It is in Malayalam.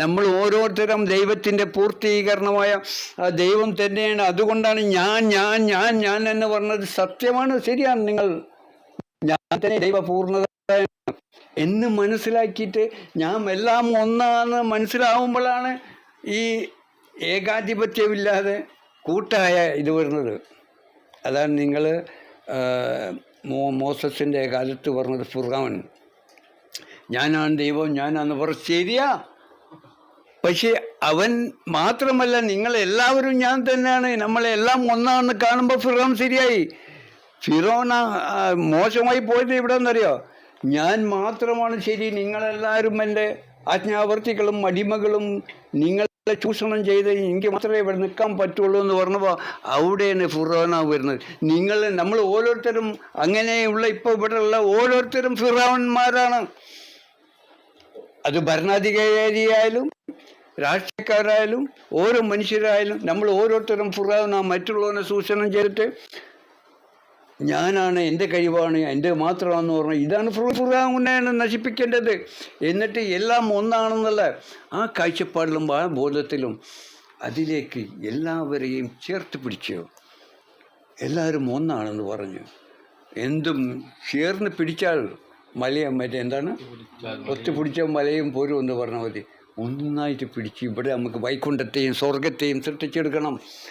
നമ്മൾ ഓരോരുത്തരും ദൈവത്തിന്റെ പൂർത്തീകരണമായ ദൈവം തന്നെയാണ്. അതുകൊണ്ടാണ് ഞാൻ ഞാൻ ഞാൻ ഞാൻ എന്ന് പറഞ്ഞത് സത്യമാണ് ശരിയാണ്. നിങ്ങൾ ഞാൻ തന്നെ ദൈവപൂർണത എന്ന് മനസ്സിലാക്കിയിട്ട് ഞാൻ എല്ലാം ഒന്നാന്ന് മനസ്സിലാവുമ്പോഴാണ് ഈ ഏകാധിപത്യമില്ലാതെ കൂട്ടായ ഇത് വരുന്നത്. അതാണ് നിങ്ങൾ മോസസിന്റെ കാലത്ത് പറഞ്ഞത് ഫുർഖാൻ ഞാനാണ് ദൈവം ഞാനാന്ന് പറഞ്ഞ ശരിയാ. പക്ഷേ അവൻ മാത്രമല്ല നിങ്ങൾ എല്ലാവരും ഞാൻ തന്നെയാണ്. നമ്മളെല്ലാം ഒന്നാണെന്ന് കാണുമ്പോൾ ഫിറോൻ ശരിയായി. ആ മോശമായി പോയത് ഇവിടെ എന്നറിയോ ഞാൻ മാത്രമാണ് ശരി നിങ്ങളെല്ലാവരും എന്റെ ആജ്ഞാവർത്തികളും അടിമകളും നിങ്ങളെ ചൂഷണം ചെയ്ത് എനിക്ക് മാത്രമേ ഇവിടെ നിൽക്കാൻ പറ്റുള്ളൂ എന്ന് പറഞ്ഞപ്പോൾ അവിടെയാണ് ഫിറോന വരുന്നത്. നിങ്ങൾ നമ്മൾ ഓരോരുത്തരും അങ്ങനെയുള്ള ഇപ്പോൾ ഇവിടെയുള്ള ഓരോരുത്തരും ഫിറോവന്മാരാണ് അത് ഭരണാധികാരിയായാലും രാഷ്ട്രീയക്കാരായാലും ഓരോ മനുഷ്യരായാലും നമ്മൾ ഓരോരുത്തരും ഫുറാവുന്ന മറ്റുള്ളവനെ ചൂഷണം ചെയ്തിട്ട് ഞാനാണ് എന്റെ കഴിവാണ് എന്റെ മാത്രമാണെന്ന് പറഞ്ഞു ഇതാണ് ഫുർ ഫുറാവുന്നെയാണ് നശിപ്പിക്കേണ്ടത്. എന്നിട്ട് എല്ലാം ഒന്നാണെന്നുള്ള ആ കാഴ്ചപ്പാടിലും ആ ബോധത്തിലും അതിലേക്ക് എല്ലാവരെയും ചേർത്ത് പിടിച്ചു എല്ലാവരും ഒന്നാണെന്ന് പറഞ്ഞു. എന്തും ചേർന്ന് പിടിച്ചാൽ മലയും മറ്റേ എന്താണ്? ഒത്തുപിടിച്ച മലയും പോരും എന്ന് പറഞ്ഞാൽ മതി. ഒന്നായിട്ട് പിടിച്ച് ഇവിടെ നമുക്ക് വൈകുണ്ഠത്തെയും സ്വർഗത്തെയും സൃഷ്ടിച്ചെടുക്കണം.